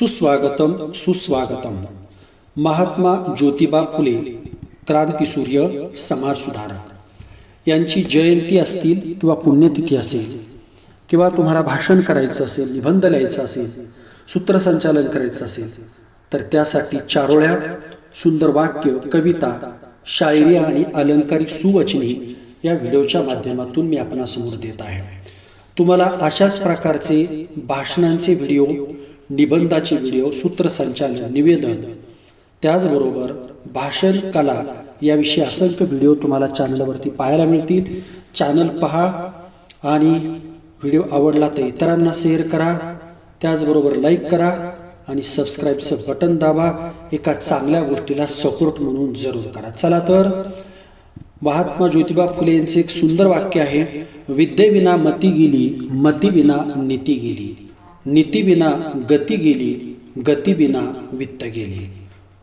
सुस्वागतम सुस्वागतम. महात्मा ज्योतिबा फुले क्रांतीसूर्य समाज सुधारक. यांची जयंती असतील किंवा पुण्यतिथी असेल किंवा तुम्हाला भाषण करायचं असेल निबंध लिहायचं असेल सूत्रसंचालन करायचं असेल तर त्यासाठी चारोळ्या सुंदर वाक्य कविता शायरी आणि अलंकारिक सुवचने या व्हिडिओच्या माध्यमातून मी आपणासमोर देत आहे. तुम्हाला अशाच प्रकारचे भाषणांचे व्हिडिओ निबंधाचे व्हिडिओ सूत्रसंचालन निवेदन. त्याचबरोबर भाषण कला याविषयी असंख्य व्हिडिओ तुम्हाला चॅनलवरती पाहायला मिळतील. चॅनल पहा आणि व्हिडिओ आवडला तर इतरांना शेअर करा. त्याचबरोबर लाईक करा आणि सबस्क्राईबचं बटन दाबा. एका चांगल्या गोष्टीला सपोर्ट म्हणून जरूर करा. चला तर महात्मा ज्योतिबा फुले यांचे एक सुंदर वाक्य आहे. विद्येविना मती गेली मतीविना नीती गेली. नीतीविना गती गेली गतीविना वित्त गेली.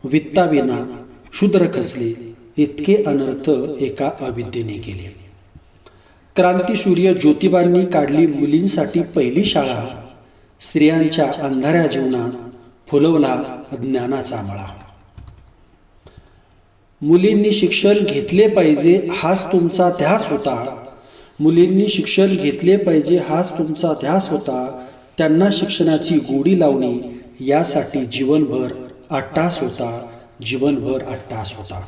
वित्ताविना शूद्र खसले इतके अनर्थ एका अविद्येने केले. क्रांतीसूर्य ज्योतिबांनी काढली मुलींसाठी पहिली शाळा. स्त्रियांच्या अंधाऱ्या जीवनात फुलवला ज्ञानाचा मळा. मुलींनी शिक्षण घेतले पाहिजे हाच तुमचा ध्यास होता. मुलींनी शिक्षण घेतले पाहिजे हाच तुमचा ध्यास होता. त्यांना शिक्षणाची गोडी लावणे यासाठी जीवनभर अट्टास होता जीवनभर अट्टास होता.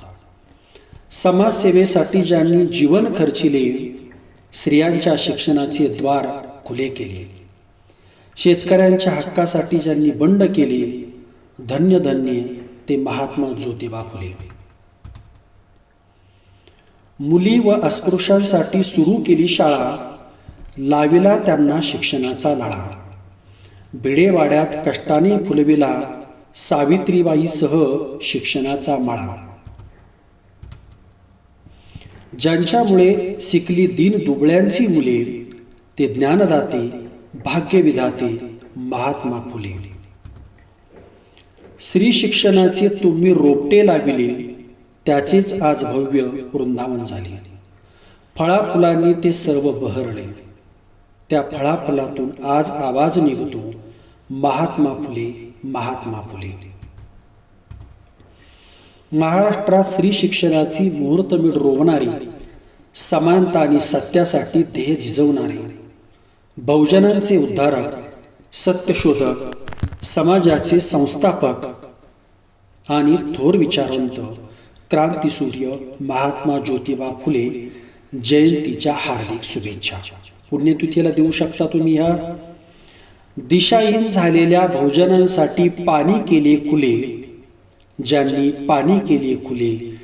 समाजसेवेसाठी ज्यांनी जीवन खर्चिले स्त्रियांच्या शिक्षणाचे द्वार खुले केले. शेतकऱ्यांच्या हक्कासाठी ज्यांनी बंड केले धन्य धन्य ते महात्मा ज्योतिबा फुले. मुली व अस्पृश्यांसाठी सुरू केली शाळा लाविला त्यांना शिक्षणाचा लढा भिडेवाड्यात कष्टाने फुलविला सावित्रीबाईसह शिक्षणाचा माळा. ज्यांच्यामुळे सिकली दिन दुबळ्यांची मुले ते ज्ञानदाते भाग्यविधाते महात्मा फुले. स्त्री शिक्षणाचे तुम्ही रोपटे लाविले त्याचेच आज भव्य वृंदावन झाले. फळाफुलांनी ते सर्व बहरले. त्या फळाफलातून आज आवाज निघतो. महात्मा फुले महात्मा फुले. महाराष्ट्रात स्त्री शिक्षणाची मुहूर्तमेढ रोवणारी समानता आणि सत्यासाठी ध्येय झिजवणारे बहुजनांचे उद्धारक सत्यशोधक समाजाचे संस्थापक आणि थोर विचारवंत क्रांतीसूर्य महात्मा ज्योतिबा फुले जयंतीच्या हार्दिक शुभेच्छा. पुण्यतिथीला देऊ शकता तुम्ही ह्या दिशाहीन झालेल्या बहुजनांसाठी पाणी केले खुले. ज्यांनी पाणी केले खुले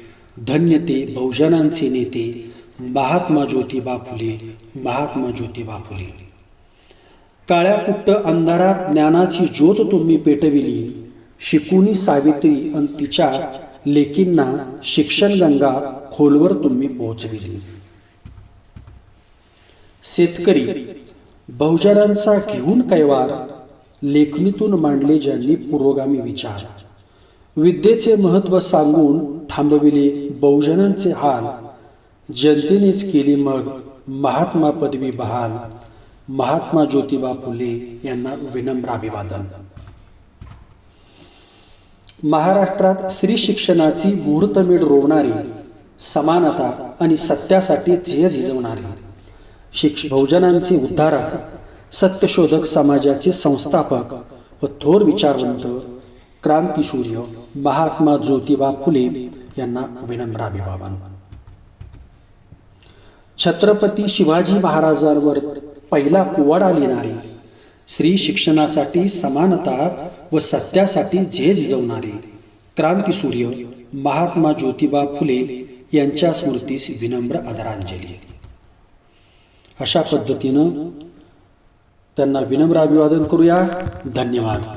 धन्य ते बहुजनांचे नेते महात्मा ज्योतिबा फुले महात्मा ज्योतिबा फुले. काळ्या कुट्ट अंधारात ज्ञानाची ज्योत तुम्ही पेटविली. शिकुनी सावित्री आणि तिच्या लेकींना शिक्षण गंगा खोलवर तुम्ही पोहोचविली. शेतकरी बहुजनांचा घेऊन कैवार लेखणीतून मांडले ज्यांनी पुरोगामी विचार. विद्येचे महत्त्व सांगून थांबविले बहुजनांचे हाल. जनतेनेच केली मग महात्मा पदवी बहाल. महात्मा ज्योतिबा फुले यांना विनम्र अभिवादन. महाराष्ट्रात स्त्री शिक्षणाची मुहूर्तमेढ रोवणारी समानता आणि सत्यासाठी ध्येय झिजवणारी बहुजनांचे उद्धारक सत्यशोधक समाजाचे संस्थापक व थोर विचारवंत क्रांतीसूर्य महात्मा ज्योतिबा फुले यांना विनम्र अभिवादन. छत्रपती शिवाजी महाराजांवर पहिला पोवाडा लिहिणारे स्त्री शिक्षणासाठी समानता व सत्यासाठी झेज जवणारे क्रांतीसूर्य महात्मा ज्योतिबा फुले यांच्या स्मृतीस विनम्र आदरांजली. अशा पद्धतीनं त्यांना विनम्र अभिवादन करूया. धन्यवाद.